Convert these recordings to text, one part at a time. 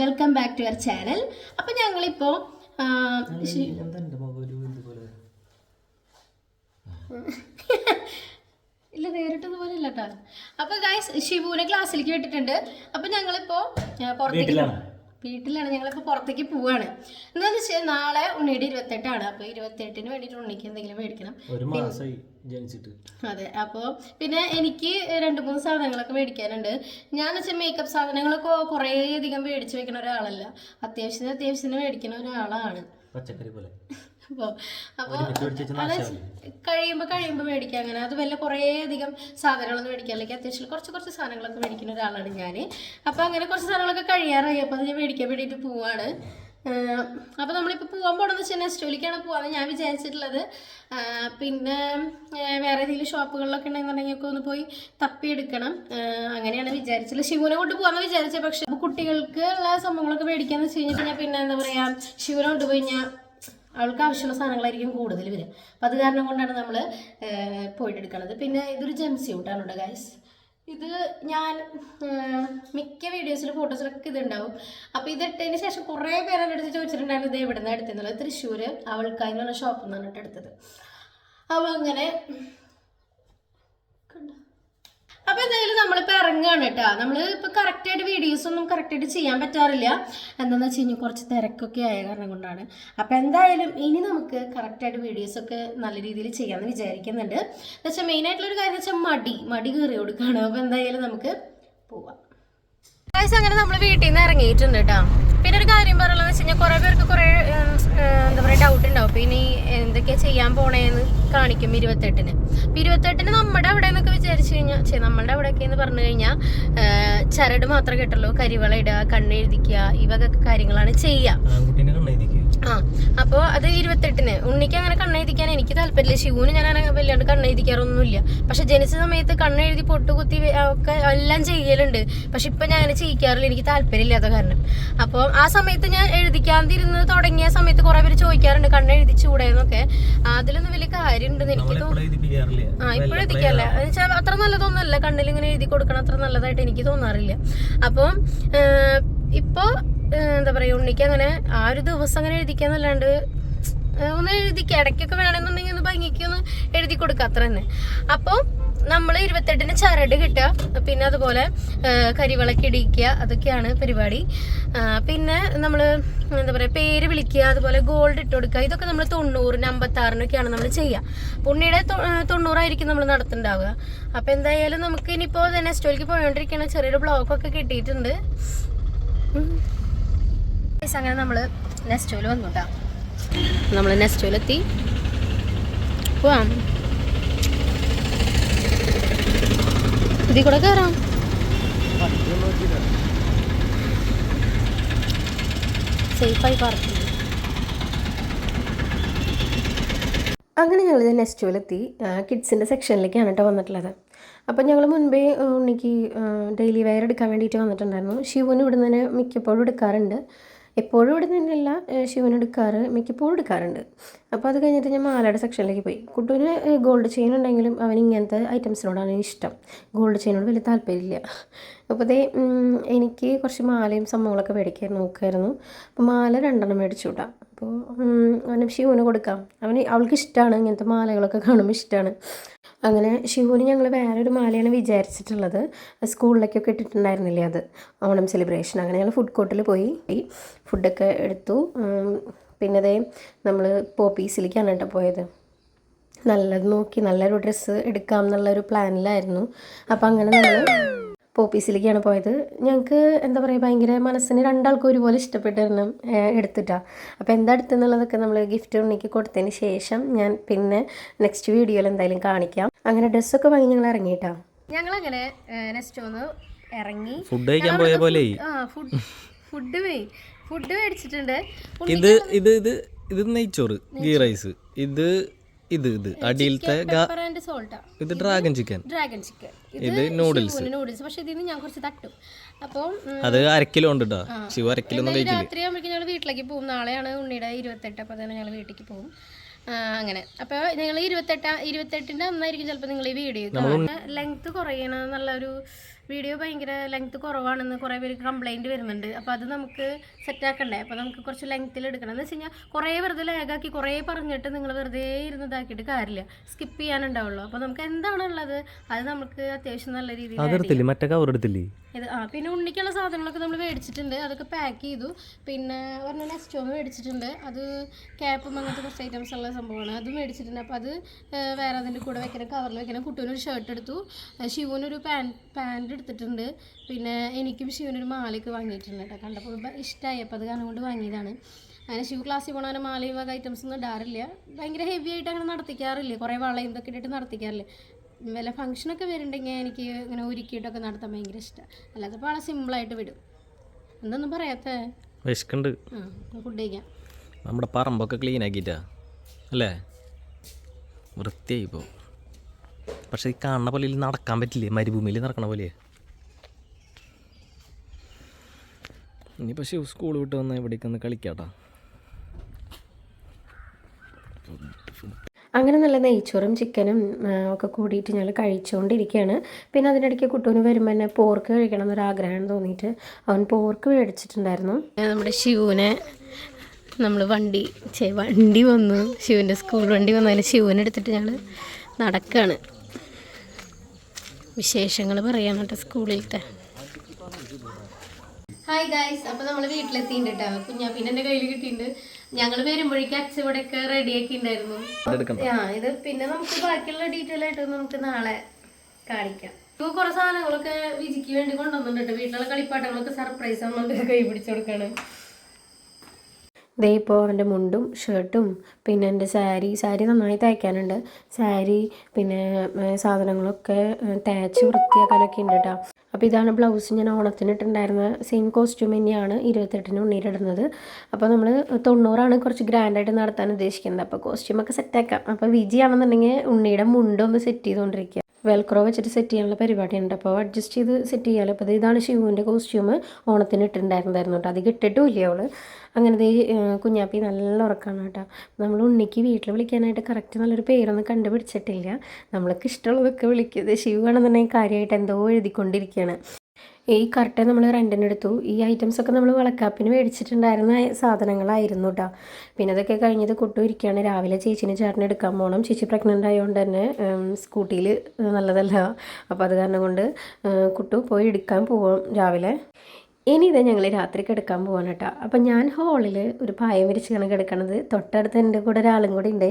Welcome back to your channel. അപ്പോൾ ഞങ്ങളിപ്പോൾ ഇല്ല നേരിട്ടത് പോലെ ഇല്ല കേട്ടോ അപ്പോൾ ഗൈസ് ഷിബുവിനെ ക്ലാസ്സിലേക്ക് വിട്ടിട്ടുണ്ട്. അപ്പോൾ ഞങ്ങളിപ്പോ പുറത്തേക്ക് വീട്ടിലാണോ? ഞങ്ങളിപ്പോൾ പുറത്തേക്ക് പോവാണ്. എന്താണെന്ന് വെച്ചാൽ നാളെ ഉണ്ണിയുടെ ഇരുപത്തെട്ടാണ്. അപ്പോൾ ഇരുപത്തെട്ടിന് വേണ്ടിയിട്ട് ഉണ്ണിക്ക് എന്തെങ്കിലും മേടിക്കണം. ഒരു മാസമായി ജനിച്ചിട്ട്. അതെ. അപ്പോൾ പിന്നെ എനിക്ക് രണ്ട് മൂന്ന് സാധനങ്ങളൊക്കെ മേടിക്കാനുണ്ട്. ഞാൻ വെച്ചാൽ മേക്കപ്പ് സാധനങ്ങളൊക്കെ കുറേ അധികം മേടിച്ച് വെക്കുന്ന ഒരാളല്ല. അത്യാവശ്യത്തിന് അത്യാവശ്യത്തിന് മേടിക്കുന്ന ഒരാളാണ്. പച്ചക്കറി പോലെ. അപ്പോൾ അപ്പോൾ അത് കഴിയുമ്പോൾ കഴിയുമ്പോൾ അങ്ങനെ. അത് വല്ല കുറേ അധികം സാധനങ്ങളൊന്നും മേടിക്കാൻ അല്ലെങ്കിൽ അത്യാവശ്യം കുറച്ച് കുറച്ച് സാധനങ്ങളൊക്കെ മേടിക്കുന്ന ഒരാളാണ് ഞാൻ അപ്പോൾ അങ്ങനെ കുറച്ച് സാധനങ്ങളൊക്കെ കഴിയാറായി. അപ്പോൾ അത് ഞാൻ മേടിക്കാൻ വേണ്ടിയിട്ട് പോവാണ്. അപ്പോൾ നമ്മളിപ്പോൾ പോകാൻ പോകണമെന്ന് വെച്ചാൽ നെസ്റ്റോലിക്കാണ് പോകാമെന്ന് ഞാൻ വിചാരിച്ചിട്ടുള്ളത്. പിന്നെ വേറെ ഏതെങ്കിലും ഷോപ്പുകളിലൊക്കെ ഉണ്ടെന്നുണ്ടെങ്കിൽ ഒക്കെ ഒന്ന് പോയി തപ്പി എടുക്കണം. അങ്ങനെയാണ് വിചാരിച്ചത് ശിവനെ കൊണ്ട് പോകാമെന്ന് വിചാരിച്ചത് പക്ഷേ കുട്ടികൾക്ക് ഉള്ള സംഭവങ്ങളൊക്കെ മേടിക്കാന്ന് വെച്ച് കഴിഞ്ഞിട്ട് ഞാൻ പിന്നെ എന്താ പറയുക ശിവനെ കൊണ്ടുപോയി ഞാൻ അവൾക്ക് ആവശ്യമുള്ള സാധനങ്ങളായിരിക്കും കൂടുതൽ വരിക. അപ്പം അത് കാരണം കൊണ്ടാണ് നമ്മൾ പോയിട്ട് എടുക്കുന്നത് പിന്നെ ഇതൊരു ജെം ഔട്ടാണ് കേട്ടോ ഗൈസ് ഇത് ഞാൻ മിക്ക വീഡിയോസിലും ഫോട്ടോസിലൊക്കെ ഇതുണ്ടാവും. അപ്പോൾ ഇത് ഇട്ടതിന് ശേഷം കുറേ പേര് എന്റെ അടുത്ത് ചോദിച്ചിട്ടുണ്ടായിരുന്നു ഇത് എവിടെ നിന്നാണ് എടുത്തിരുന്നുള്ളത് തൃശ്ശൂർ അവൾക്കായി എന്നുള്ള ഷോപ്പിൽ നിന്നാണ് എടുത്തത് അപ്പോൾ അങ്ങനെ കണ്ടോ? അപ്പൊ എന്തായാലും നമ്മളിപ്പോ ഇറങ്ങുകയാണ് കേട്ടോ. നമ്മൾ ഇപ്പൊ കറക്റ്റ് ആയിട്ട് വീഡിയോസ് ഒന്നും കറക്റ്റ് ആയിട്ട് ചെയ്യാൻ പറ്റാറില്ല. എന്താണെന്ന് വെച്ച് കഴിഞ്ഞാൽ കുറച്ച് തിരക്കൊക്കെ ആയ കാരണം കൊണ്ടാണ്. അപ്പൊ എന്തായാലും ഇനി നമുക്ക് കറക്റ്റ് ആയിട്ട് വീഡിയോസ് ഒക്കെ നല്ല രീതിയിൽ ചെയ്യാമെന്ന് വിചാരിക്കുന്നുണ്ട്. എന്ന് വെച്ചാൽ മെയിൻ ആയിട്ടുള്ള ഒരു കാര്യം വെച്ചാൽ മടി. മടി കയറി കൊടുക്കുകയാണ് അപ്പൊ എന്തായാലും നമുക്ക് പോവാം. അങ്ങനെ നമ്മൾ വീട്ടിൽ നിന്ന് ഇറങ്ങിയിട്ടുണ്ട് കേട്ടോ. ഒരു കാര്യം പറയുന്നത് വെച്ച് കഴിഞ്ഞാൽ കുറേ പേർക്ക് കുറെ എന്താ പറയുക ഡൗട്ട് ഉണ്ടാവും. അപ്പോൾ ഇനി എന്തൊക്കെയാ ചെയ്യാൻ പോണേന്ന് കാണിക്കും ഇരുപത്തെട്ടിന്. അപ്പം ഇരുപത്തെട്ടിന് നമ്മുടെ അവിടെ എന്നൊക്കെ വിചാരിച്ചു കഴിഞ്ഞാൽ ചേ നമ്മളുടെ അവിടെയൊക്കെ എന്ന് പറഞ്ഞു കഴിഞ്ഞാൽ ചരട് മാത്രം കിട്ടുള്ളൂ. കരിവള ഇടുക കണ്ണെഴുതിക്കുക വക കാര്യങ്ങളാണ് ചെയ്യുക ആ അപ്പോൾ അത് ഇരുപത്തെട്ടിന്. ഉണ്ണിക്ക് അങ്ങനെ കണ്ണെഴുതിക്കാൻ എനിക്ക് താല്പര്യമില്ല. ശിവന് ഞാൻ അങ്ങനെ വല്ലാണ്ട് കണ്ണെഴുതിക്കാറൊന്നുമില്ല പക്ഷെ ജനിച്ച സമയത്ത് കണ്ണെഴുതി പൊട്ടുകുത്തി ഒക്കെ എല്ലാം ചെയ്യലുണ്ട്. പക്ഷെ ഇപ്പം ഞാൻ അങ്ങനെ ചെയ്യിക്കാറില്ല. എനിക്ക് താല്പര്യമില്ലാത്ത കാരണം. അപ്പോൾ ആ സമയത്ത് ഞാൻ എഴുതിക്കാതിരുന്ന് തുടങ്ങിയ സമയത്ത് കുറേ പേര് ചോദിക്കാറുണ്ട് കണ്ണെഴുതി എന്നൊക്കെ അതിലൊന്നും വലിയ കാര്യമുണ്ടെന്ന് എനിക്ക് തോന്നുന്നു. ആ ഇപ്പോഴും എത്തിക്കല്ല എന്നുവെച്ചാൽ അത്ര നല്ലതൊന്നുമല്ല. കണ്ണിൽ ഇങ്ങനെ എഴുതി കൊടുക്കണം. അത്ര നല്ലതായിട്ട് എനിക്ക് തോന്നാറില്ല. അപ്പം ഇപ്പോൾ എന്താ പറയുക ഉണ്ണിക്ക് അങ്ങനെ ആ ഒരു ദിവസം അങ്ങനെ എഴുതിക്കാന്നല്ലാണ്ട് ഒന്ന് എഴുതിക്കുക ഇടയ്ക്കൊക്കെ വേണമെന്നുണ്ടെങ്കിൽ ഒന്ന് ഭംഗിക്ക് ഒന്ന് എഴുതി കൊടുക്കുക അത്ര തന്നെ. അപ്പോൾ നമ്മൾ ഇരുപത്തെട്ടിന് ചരട് കിട്ടുക പിന്നെ അതുപോലെ കരിവിളക്ക് ഇടിക്കുക അതൊക്കെയാണ് പരിപാടി. പിന്നെ നമ്മൾ എന്താ പറയുക പേര് വിളിക്കുക അതുപോലെ ഗോൾഡ് ഇട്ട് കൊടുക്കുക ഇതൊക്കെ നമ്മൾ തൊണ്ണൂറിന് അമ്പത്താറിനൊക്കെയാണ് നമ്മൾ ചെയ്യുക. പുണ്ണിയുടെ തൊണ്ണൂറായിരിക്കും നമ്മൾ നടത്തുന്നുണ്ടാവുക. അപ്പോൾ എന്തായാലും നമുക്ക് ഇനിയിപ്പോൾ നെസ്റ്റോയിലേക്ക് പോയോണ്ടിരിക്കുന്ന ചെറിയൊരു ബ്ലോക്കൊക്കെ കിട്ടിയിട്ടുണ്ട്. അങ്ങനെ നമ്മൾ നെസ്റ്റോയിൽ വന്നു കേട്ടോ നമ്മൾ നെസ്റ്റോയിലെത്തി പോവാം. ഇതിൽ കൂടെ കയറാം സേഫായി പാർക്ക് അങ്ങനെ ഞങ്ങൾ നെസ്റ്റോയിലെത്തി കിഡ്സിന്റെ സെക്ഷനിലേക്കാണ് കേട്ടോ വന്നിട്ടുള്ളത്. അപ്പോൾ ഞങ്ങൾ മുൻപേ ഉണ്ണിക്ക് ഡെയിലി വയർ എടുക്കാൻ വേണ്ടിയിട്ട് വന്നിട്ടുണ്ടായിരുന്നു. ശിവന് ഇവിടെ നിന്ന് മിക്കപ്പോഴും എടുക്കാറുണ്ട്. എപ്പോഴും ഇവിടെ നിന്നല്ല ശിവൻ എടുക്കാറ് മിക്കപ്പോഴും എടുക്കാറുണ്ട്. അപ്പോൾ അത് കഴിഞ്ഞിട്ട് ഞാൻ മാലയുടെ സെക്ഷനിലേക്ക് പോയി. കുട്ടൂന് ഗോൾഡ് ചെയിൻ ഉണ്ടെങ്കിലും അവൻ ഇങ്ങനത്തെ ഐറ്റംസിനോടാണ് ഇഷ്ടം. ഗോൾഡ് ചെയിനോട് വലിയ താല്പര്യമില്ല. അപ്പോൾ അതേ എനിക്ക് കുറച്ച് മാലയും സംഭവങ്ങളൊക്കെ മേടിക്കാൻ നോക്കുമായിരുന്നു അപ്പോൾ മാല രണ്ടെണ്ണം മേടിച്ചു വിട്ടാം അപ്പോൾ അവന് ശിവന് കൊടുക്കാം. അവന് അവൾക്ക് ഇഷ്ടമാണ് ഇങ്ങനത്തെ മാലകളൊക്കെ കാണുമ്പോൾ ഇഷ്ടമാണ് അങ്ങനെ ഷിഹുവിന് ഞങ്ങൾ വേറൊരു മാലയാണ് വിചാരിച്ചിട്ടുള്ളത്. സ്കൂളിലേക്കൊക്കെ ഇട്ടിട്ടുണ്ടായിരുന്നില്ലേ അത്? ഓണം സെലിബ്രേഷൻ അങ്ങനെ ഞങ്ങൾ ഫുഡ് കോർട്ടിൽ പോയി. ഫുഡൊക്കെ എടുത്തു. പിന്നെ അതേ നമ്മൾ പോപ്പീസിലേക്കാണ് കേട്ടോ പോയത്. നല്ലത് നോക്കി നല്ലൊരു ഡ്രസ്സ് എടുക്കാം എന്നുള്ളൊരു പ്ലാനിലായിരുന്നു അപ്പോൾ അങ്ങനെ നമ്മൾ പോപ്പീസിലേക്കാണ് പോയത്. ഞങ്ങൾക്ക് എന്താ പറയുക ഭയങ്കര മനസ്സിന് രണ്ടാൾക്കും ഒരുപോലെ ഇഷ്ടപ്പെട്ടിരുന്നു എടുത്തിട്ടാണ് അപ്പോൾ എന്താ എടുത്തെന്നുള്ളതൊക്കെ നമ്മൾ ഗിഫ്റ്റ് ഉണ്ണിക്ക് കൊടുത്തതിന് ശേഷം ഞാൻ പിന്നെ നെക്സ്റ്റ് വീഡിയോയിൽ എന്തായാലും കാണിക്കാം. അങ്ങനെ ഡ്രസ്സൊക്കെ വാങ്ങി ഞങ്ങൾ ഇറങ്ങിയിട്ടാ. ഞങ്ങളങ്ങനെ നെക്സ്റ്റ് ഒന്ന് ഇറങ്ങി. ഫുഡ് കഴിക്കാൻ പോയ പോലെ ആ ഫുഡ് ഫുഡ് ഫുഡ് മേടിച്ചിട്ടുണ്ട്. ഇത് ഇത് ഇത് ഇത് നെയ്ച്ചോറ് ഗീ റൈസ്. ഇത് ഇത് ഇത് അടിയിലത്തെ ഇത് ഡ്രാഗൺ ചിക്കൻ ഡ്രാഗൺ ചിക്കൻ ഇത് നൂഡിൽസ് നൂഡിൽസ് പക്ഷെ ഇതിന് ഞാൻ കുറച്ച് തട്ടും. അപ്പോൾ അത് അരക്കിലോ ഉണ്ട് കേട്ടോ ശിവ അരക്കിലോ ഒന്നും കഴിക്കില്ല. രാത്രി ആകുമ്പോഴേക്കും ഞങ്ങൾ വീട്ടിലേക്ക് പോകും. നാളെയാണ് ഉണ്ണിയുടെ ഇരുപത്തെട്ട് അപ്പോൾ തന്നെ ഞങ്ങൾ വീട്ടിലേക്ക് പോകും. അങ്ങനെ. അപ്പോൾ നിങ്ങൾ ഇരുപത്തെട്ടാം ഇരുപത്തെട്ടിന്റെ അന്നായിരിക്കും ചിലപ്പോൾ നിങ്ങൾ ഈ വീഡിയോ ലെങ്ത് കുറയണമെന്നുള്ള ഒരു വീഡിയോ ഭയങ്കര ലെങ്ത് കുറവാണെന്ന് കുറേ പേര് കംപ്ലൈന്റ് വരുന്നുണ്ട്. അപ്പോൾ അത് നമുക്ക് സെറ്റാക്കണ്ടേ അപ്പോൾ നമുക്ക് കുറച്ച് ലെങ്ത്തിൽ എടുക്കണം. എന്ന് വെച്ച് കഴിഞ്ഞാൽ കുറേ വെറുതെ ലാഗാക്കി കുറേ പറഞ്ഞിട്ട് നിങ്ങൾ വെറുതെ ഇരുന്നതാക്കിയിട്ട് കാര്യമില്ല സ്കിപ്പ് ചെയ്യാനുണ്ടാവുള്ളൂ. അപ്പോൾ നമുക്ക് എന്താണ് ഉള്ളത്? അത് നമുക്ക് അത്യാവശ്യം നല്ല രീതിയിൽ. മറ്റേ കവർ എടുത്തില്ലേ? ഇത് ആ പിന്നെ ഉണ്ണിക്കുള്ള സാധനങ്ങളൊക്കെ നമ്മൾ മേടിച്ചിട്ടുണ്ട് അതൊക്കെ പാക്ക് ചെയ്തു. പിന്നെ പറഞ്ഞ നെസ്റ്റോമ് മേടിച്ചിട്ടുണ്ട് അത് ക്യാപ്പും അങ്ങനത്തെ കുറച്ച് ഐറ്റംസ് ഉള്ള സംഭവമാണ്. അത് മേടിച്ചിട്ടുണ്ട് അപ്പോൾ അത് വേറെ അതിന്റെ കൂടെ വെക്കണം കവറിൽ വെക്കണം കുട്ടൂനൊരു ഷർട്ട് എടുത്തു. ശിവനൊരു പാൻ പാന്റ് എടുത്തിട്ടുണ്ട്. പിന്നെ എനിക്കും ശിവനൊരു മാലയൊക്കെ വാങ്ങിയിട്ടുണ്ട് കേട്ടോ. കണ്ടപ്പോൾ ഇഷ്ടമായി അപ്പോൾ അത് കാരണം കൊണ്ട് വാങ്ങിയതാണ്. അങ്ങനെ ശിവ ക്ലാസ്സിൽ പോകണ മാല വക ഐറ്റംസ് ഒന്നും ഇടാറില്ല. ഭയങ്കര ഹെവി ആയിട്ട് അങ്ങനെ നടത്തിക്കാറില്ല. കുറേ വളയും ഇതൊക്കെ ഇട്ടിട്ട് നടത്തിക്കാറില്ല. വല്ല ഫംഗ്ഷനൊക്കെ വരുന്നുണ്ടെങ്കിൽ എനിക്ക് ഇങ്ങനെ ഒരുക്കിയിട്ടൊക്കെ നടത്താൻ ഭയങ്കര ഇഷ്ടമാണ് അല്ലാതെ വളരെ സിമ്പിളായിട്ട് വിടും. എന്തൊന്നും പറയാത്ത? വിശക്കുണ്ട്. ഫുഡ് കഴിക്കാം. നമ്മുടെ പറമ്പൊക്കെ ക്ലീൻ ആക്കിയിട്ടാ? അല്ലേ? വൃത്തിയായി ഇപ്പോൾ പക്ഷേ ഈ കാണുന്ന പോലെ നടക്കാൻ പറ്റില്ലേ? മരുഭൂമിയിൽ നടക്കണ പോലെ ഇനിയിപ്പോൾ പക്ഷേ സ്കൂൾ വിട്ട് വന്ന ഇവിടേക്ക് ഒന്ന് കളിക്കാട്ടാ. അങ്ങനെ നല്ല നെയ്ച്ചോറും ചിക്കനും ഒക്കെ കൂടിയിട്ട് ഞങ്ങൾ കഴിച്ചുകൊണ്ടിരിക്കുകയാണ് പിന്നെ അതിനിടയ്ക്ക് കുട്ടൂന് വരുമ്പോൾ തന്നെ പോർക്ക് കഴിക്കണം എന്നൊരാഗ്രഹം തോന്നിയിട്ട് അവൻ പോർക്ക് മേടിച്ചിട്ടുണ്ടായിരുന്നു. നമ്മുടെ ശിവനെ നമ്മൾ വണ്ടി വണ്ടി വന്നു. ശിവന്റെ സ്കൂൾ വണ്ടി വന്നതിന് ശിവനെ എടുത്തിട്ട് ഞങ്ങൾ നടക്കുകയാണ് വിശേഷങ്ങൾ പറയാനായിട്ട് സ്കൂളിലത്തെ ഹായ് ഗായ്സ് അപ്പോൾ നമ്മൾ വീട്ടിലെത്തിയിട്ടുണ്ട് കേട്ടോ കുഞ്ഞാപ്പിന്റെ എന്റെ കയ്യിൽ കിട്ടിയിട്ടുണ്ട് ഞങ്ങൾ വരുമ്പോഴേക്കും അച്ഛൻ ഇവിടെയൊക്കെ റെഡിയാക്കി ഉണ്ടായിരുന്നു ആ ഇത് പിന്നെ നമുക്ക് ബാക്കിയുള്ള ഡീറ്റെയിൽ ആയിട്ട് നമുക്ക് നാളെ കാണിക്കാം. ഇപ്പോൾ കുറേ സാധനങ്ങളൊക്കെ വിജിക്ക് വേണ്ടി കൊണ്ടുവന്നിട്ടുണ്ട് വീട്ടിലുള്ള കളിപ്പാട്ടങ്ങളൊക്കെ സർപ്രൈസ് നമ്മൾ കൈ പിടിച്ചു കൊടുക്കാണ് ദേ ഇപ്പോൾ അവന്റെ മുണ്ടും ഷർട്ടും പിന്നെ എന്റെ സാരി സാരി നന്നായി തയ്ക്കാനുണ്ട്. സാരി പിന്നെ സാധനങ്ങളൊക്കെ തേച്ച് വൃത്തിയാക്കാനൊക്കെ ഉണ്ട് കേട്ടോ അപ്പോൾ ഇതാണ് ബ്ലൗസ് ഞാൻ ഓണത്തിന് ഇട്ടിട്ടുണ്ടായിരുന്ന സെയിം കോസ്റ്റ്യൂം തന്നെയാണ് ഇരുപത്തെട്ടിന് ഉണ്ണിയിലിടുന്നത് അപ്പോൾ നമ്മൾ തൊണ്ണൂറാണ് കുറച്ച് ഗ്രാൻഡായിട്ട് നടത്താൻ ഉദ്ദേശിക്കുന്നത്. അപ്പോൾ കോസ്റ്റ്യൂമൊക്കെ സെറ്റാക്കാം അപ്പോൾ വിജി ആണെന്നുണ്ടെങ്കിൽ ഉണ്ണിയുടെ മുണ്ടൊന്ന് സെറ്റ് ചെയ്തുകൊണ്ടിരിക്കുക വെൽക്രോ വെച്ചിട്ട് സെറ്റ് ചെയ്യാനുള്ള പരിപാടിയുണ്ട് അപ്പോൾ അഡ്ജസ്റ്റ് ചെയ്ത് സെറ്റ് ചെയ്യാമല്ലോ അപ്പോൾ ഇതാണ് ഷിവുവിന്റെ കോസ്റ്റ്യൂം ഓണത്തിന് ഇട്ടിട്ടുണ്ടായിരുന്നതായിരുന്നു കേട്ടോ. അത് കിട്ടിട്ടും ഇല്ല അവൾ. അങ്ങനെ ദേ ഏഹ് കുഞ്ഞാപ്പി നല്ല ഉറക്കമാണ് കേട്ടോ. നമ്മൾ ഉണ്ണിക്ക് വീട്ടിൽ വിളിക്കാനായിട്ട് കറക്റ്റ് നല്ലൊരു പേരൊന്നും കണ്ടുപിടിച്ചിട്ടില്ല. നമ്മൾക്ക് ഇഷ്ടമുള്ളതൊക്കെ വിളിക്കുന്നത് ശിവ ആണെന്നുണ്ടെങ്കിൽ കാര്യമായിട്ട് എന്തോ എഴുതിക്കൊണ്ടിരിക്കുകയാണ്. ഈ കർട്ടൻ നമ്മൾ റെന്റിന് എടുത്തു. ഈ ഐറ്റംസ് ഒക്കെ നമ്മൾ വളക്കാപ്പിന് മേടിച്ചിട്ടുണ്ടായിരുന്ന സാധനങ്ങളായിരുന്നു കേട്ടോ പിന്നെ അതൊക്കെ കഴിഞ്ഞത് കുട്ടു ഇരിക്കുകയാണ് രാവിലെ ചേച്ചിന് ചേട്ടനെ എടുക്കാൻ പോകണം ചേച്ചി പ്രഗ്നന്റ് ആയതുകൊണ്ട് തന്നെ സ്കൂട്ടിയിൽ നല്ലതല്ല. അപ്പോൾ അത് കാരണം കൊണ്ട് കുട്ടു പോയി എടുക്കാൻ പോവാം രാവിലെ. ഇനി ഇത് ഞങ്ങൾ രാത്രി കിടക്കാൻ പോവാണ് കേട്ടോ. അപ്പം ഞാൻ ഹോളിൽ ഒരു പായം വിരിച്ചാണ് കിടക്കണത് തൊട്ടടുത്ത് എന്റെ കൂടെ ഒരാളും കൂടി ഉണ്ട്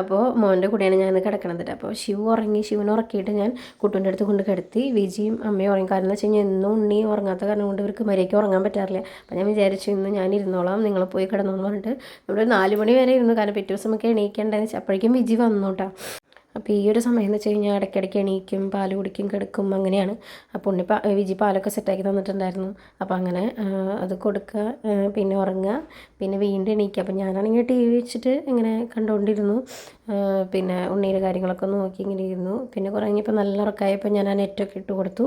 അപ്പോൾ മോന്റെ കൂടെയാണ് ഞാൻ കിടക്കണത് അപ്പോൾ ശിവ് ഉറങ്ങി ശിവനെ ഉറക്കിയിട്ട് ഞാൻ കുട്ടുന്റെ അടുത്ത് കൊണ്ട് കിടത്തി വിജിയും അമ്മയും ഉറങ്ങി. കാരണം എന്ന് വെച്ച് കഴിഞ്ഞാൽ എന്നും ഉണ്ണി ഉറങ്ങാത്ത കാരണം കൊണ്ട് ഇവർക്ക് മര്യാദയ്ക്ക് ഉറങ്ങാൻ പറ്റാറില്ല. അപ്പോൾ ഞാൻ വിചാരിച്ചു ഇന്ന് ഞാൻ ഇരുന്നോളാം നിങ്ങൾ പോയി കിടന്നു എന്ന് പറഞ്ഞിട്ട് നമ്മൾ നാല് മണി വരെ ഇരുന്നു. കാരണം പിറ്റേ ദിവസം നമുക്ക് എണീക്കേണ്ടതെന്ന് വെച്ചാൽ അപ്പോഴേക്കും വിജി വന്നു കേട്ടോ. അപ്പോൾ ഈ ഒരു സമയം എന്ന് വെച്ച് കഴിഞ്ഞാൽ ഇടയ്ക്കിടയ്ക്ക് എണീക്കും പാൽ കുടിക്കും കിടക്കും അങ്ങനെയാണ്. അപ്പോൾ ഉണ്ണി പാ വിജി പാലൊക്കെ സെറ്റാക്കി തന്നിട്ടുണ്ടായിരുന്നു. അപ്പോൾ അങ്ങനെ അത് കൊടുക്കുക പിന്നെ ഉറങ്ങുക പിന്നെ വീണ്ടും എണീക്കുക അപ്പോൾ ഞാനാണെങ്കിൽ ടി വി വെച്ചിട്ട് ഇങ്ങനെ കണ്ടുകൊണ്ടിരുന്നു പിന്നെ ഉണ്ണിയുടെ കാര്യങ്ങളൊക്കെ നോക്കി ഇങ്ങനെ ഇരുന്നു. പിന്നെ കുറേ നല്ല ഉറക്കായപ്പോൾ ഞാൻ ആ നെറ്റൊക്കെ ഇട്ട് കൊടുത്തു.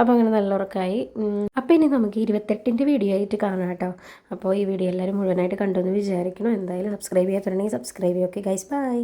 അപ്പോൾ അങ്ങനെ നല്ല ഉറക്കായി. അപ്പോൾ ഇനി നമുക്ക് ഇരുപത്തെട്ടിന്റെ വീഡിയോ ആയിട്ട് കാണാം കേട്ടോ. അപ്പോൾ ഈ വീഡിയോ എല്ലാവരും മുഴുവനായിട്ട് കണ്ടെന്ന് വിചാരിക്കണം എന്തായാലും സബ്സ്ക്രൈബ് ചെയ്യാത്തുണ്ടെങ്കിൽ സബ്സ്ക്രൈബ് ചെയ്യുക ഓക്കെ ഗൈസ് ബൈ